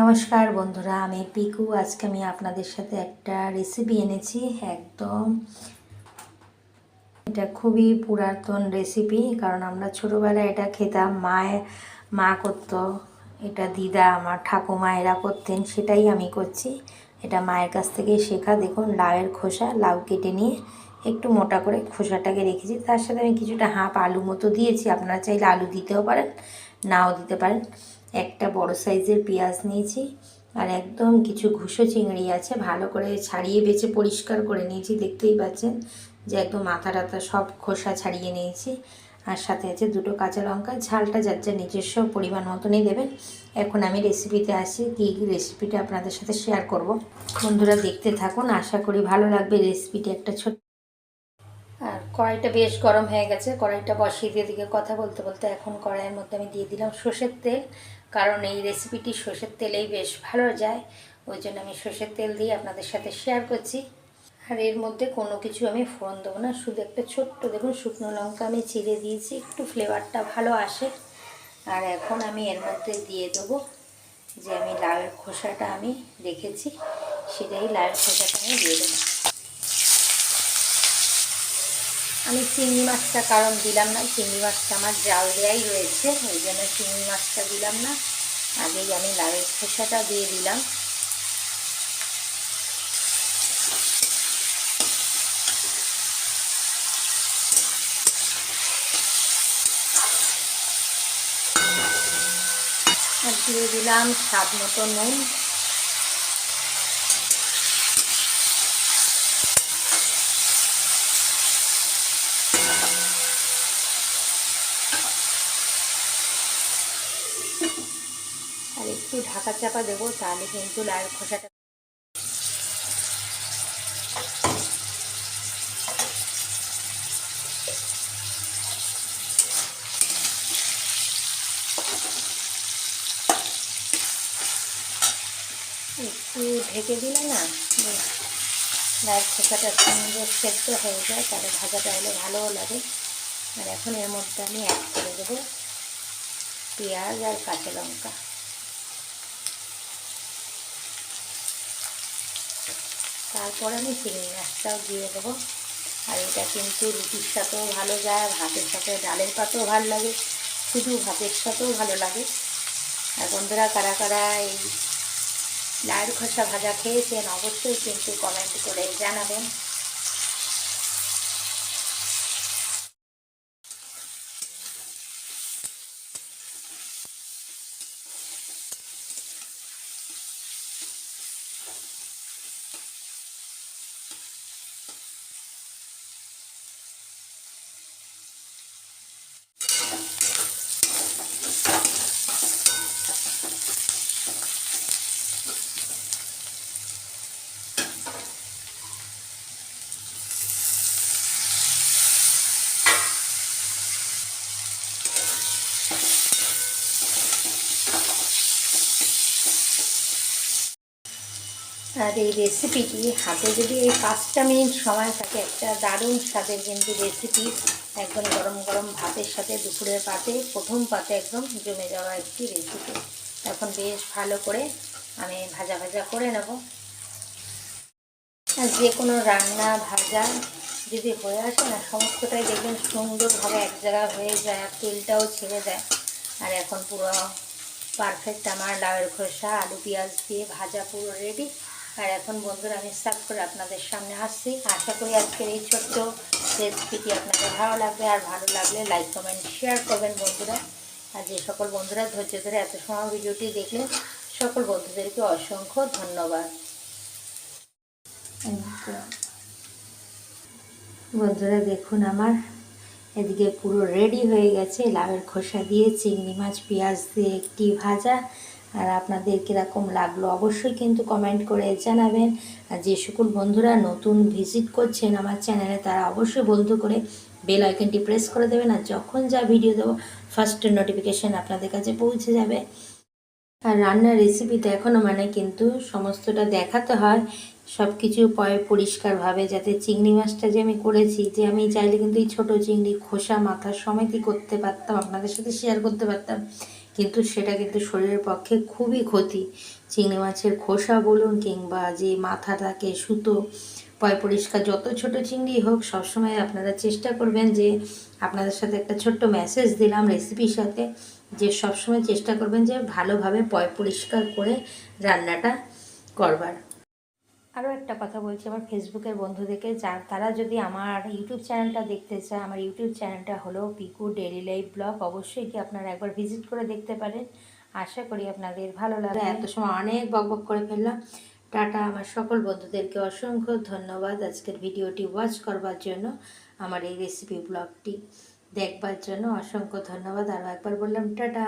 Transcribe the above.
নমস্কার বন্ধুরা, আমি পিকু। আজকে আমি আপনাদের সাথে একটা রেসিপি এনেছি। একদম এটা খুবই পুরাতন রেসিপি কারণ আমরা ছোটোবেলায় এটা খেতাম। মায়ে, মা করতো, এটা দিদা, আমার ঠাকুমা এরা করতেন, সেটাই আমি করছি। এটা মায়ের কাছ থেকেই শেখা। দেখুন, লাউয়ের খোসা, লাউ কেটে নিয়ে একটু মোটা করে খোসাটাকে রেখেছি। তার সাথে আমি কিছুটা হাফ আলু মতো দিয়েছি। আপনারা চাইলে আলু দিতেও পারেন, নাও দিতে পারেন। একটা বড় সাইজের পেঁয়াজ নিয়েছি আর একদম কিছু ঘুষো চিংড়ি আছে, ভালো করে ছাড়িয়ে বেছে পরিষ্কার করে নিয়েছি, দেখতেই পাচ্ছেন যে একদম মাথা টাথা সব খোসা ছাড়িয়ে নিয়েছি। আর সাথে আছে দুটো কাঁচা লঙ্কা, ঝালটা যার যা নিজস্ব পরিমাণ মতনই দেবেন। এখন আমি রেসিপিতে আসি, কী কী রেসিপিটা আপনাদের সাথে শেয়ার করব। বন্ধুরা দেখতে থাকুন, আশা করি ভালো লাগবে রেসিপিটা একটা ছোট আর কড়াইটা বেশ গরম হয়ে গেছে। কড়াইটা বসিয়ে দিয়ে দিকে কথা বলতে বলতে এখন কড়াইয়ের মধ্যে আমি দিয়ে দিলাম সর্ষের তেল। কারণ এই রেসিপিটি সর্ষের তেলেই বেশ ভালো যায়। ওই জন্য আমি সর্ষের তেল দিয়ে আপনাদের সাথে শেয়ার করছি। আর এর মধ্যে কোনো কিছু আমি ফোড়ন দেবো না। শুধু একটা ছোট্ট দেখুন শুকনো লঙ্কা আমি চিড়ে দিয়েছি। একটু ফ্লেভারটা ভালো আসে। আর এখন আমি এর মধ্যে দিয়ে দেবো যে আমি লাল খোসাটা আমি রেখেছি। সেটাই লাল খোসাটা আমি দিয়ে দেবো। আমি চিংড়ি মাছটা কারণ দিলাম না, চিংড়ি মাছটা আমার জাল দেওয়াই রয়েছে, ওই জন্য চিংড়ি মাছটা দিলাম না। আগেই আমি লাউয়ের খোসাটা দিয়ে দিলাম। আর দিয়ে দিলাম স্বাদ মতো নুন আর একটু ঢাকা চাপা দেবো, তাহলে কিন্তু লাউয়ের খোসাটা একটু ঢেকে দিলে না লাউয়ের খোসাটা সুন্দর সেদ্ধ হয়ে যায়, তাহলে ভাজাটা হলে ভালোও লাগে। আর এখন এর মধ্যে আমি অ্যাড করে দেবো পেঁয়াজ আর কাঁচা লঙ্কা। তারপর আমি চিংড়ি মাছটাও দিয়ে দেবো। আর এটা কিন্তু রুটির সাথেও ভালো যায়, ভাতের সাথে ডালের পাতেও ভালো লাগে, শুধু ভাতের সাথেও ভালো লাগে। আর বন্ধুরা, কারা কারা এই লাইয়ের খোসা ভাজা খেয়েছেন অবশ্যই কিন্তু কমেন্ট করে জানাবেন। আর এই রেসিপিটি হাতে যদি এই পাঁচটা মিনিট সময় থাকে, একটা দারুণ স্বাদের কিন্তু রেসিপি একদম গরম গরম ভাতের সাথে দুপুরের পাতে, প্রথম পাতে একদম জমে যাওয়া একটি রেসিপি এখন বেশ ভালো করে আমি ভাজা ভাজা করে নেব। আর যে কোনো রান্না, ভাজা যদি হয়ে আসে না, সমস্তটাই দেখবেন সুন্দরভাবে এক জায়গায় হয়ে যায় আর তেলটাও ছেড়ে দেয়। আর এখন পুরো পারফেক্ট আমার লাউয়ের খোসা, আলু পেঁয়াজ দিয়ে ভাজা পুরো রেডি আর এখন বন্ধুরা আমি সার্ভ করে আপনাদের সামনে আসছি। আশা করি আজকের এই ছোট্ট রেসিপিটি আপনাদের ভালো লাগবে। আর ভালো লাগলে লাইক কমেন্ট শেয়ার করবেন বন্ধুরা। আর যে সকল বন্ধুরা ধৈর্য ধরে এত সময় ভিডিওটি দেখলেন, সকল বন্ধুদেরকে অসংখ্য ধন্যবাদ। বন্ধুরা দেখুন আমার, এদিকে পুরো রেডি হয়ে গেছে। লাউয়ের খোসা দিয়ে চিংড়ি মাছ, পেঁয়াজ দিয়ে একটি ভাজা। আর আপনাদের কীরকম লাগল অবশ্যই কিন্তু কমেন্ট করে জানাবেন। আর যে সকল বন্ধুরা নতুন ভিজিট করছেন আমার চ্যানেলে তারা অবশ্যই বন্ধু করে বেল আইকনটি প্রেস করে দেবেন। আর যখন যা ভিডিও দেবো ফার্স্ট নোটিফিকেশান আপনাদের কাছে পৌঁছে যাবে। আর রান্নার রেসিপিটা এখনও মানে কিন্তু সমস্তটা দেখাতে হয়। সব কিছু পয় পরিষ্কারভাবে যাতে চিংড়ি মাছটা যে আমি করেছি, যে আমি চাইলে কিন্তু এই ছোটো চিংড়ি, খোসা মাথার সমেতই করতে পারতাম, আপনাদের সাথে শেয়ার করতে পারতাম। কিন্তু সেটা কিন্তু শরীরের পক্ষে খুবই ক্ষতি। চিংড়ি মাছের খোসা বলুন কিংবা যে মাথা থাকে, সুতো, পয় পরিষ্কার যত ছোট চিংড়ি হোক, সবসময় আপনারা চেষ্টা করবেন যে আপনাদের সাথে একটা ছোট্ট মেসেজ দিলাম রেসিপির সাথে, যে সবসময় চেষ্টা করবেন যে ভালোভাবে পয় পরিষ্কার করে রান্নাটা করবার। আরও একটা কথা বলছি আমার ফেসবুকের বন্ধুদেরকে যা তারা যদি আমার ইউটিউব চ্যানেলটা দেখতে চায় আমার ইউটিউব চ্যানেলটা হলো পিকু ডেলি লাইফ ব্লগ অবশ্যই কি আপনারা একবার ভিজিট করে দেখতে পারেন। আশা করি আপনাদের ভালো লাগে এত সময় অনেক বক বক করে ফেললাম। টাটা আমার সকল বন্ধুদেরকে অসংখ্য ধন্যবাদ আজকের ভিডিওটি ওয়াচ করবার জন্য আমার এই রেসিপি ব্লগটি দেখবার জন্য অসংখ্য ধন্যবাদ। আরও একবার বললাম টাটা।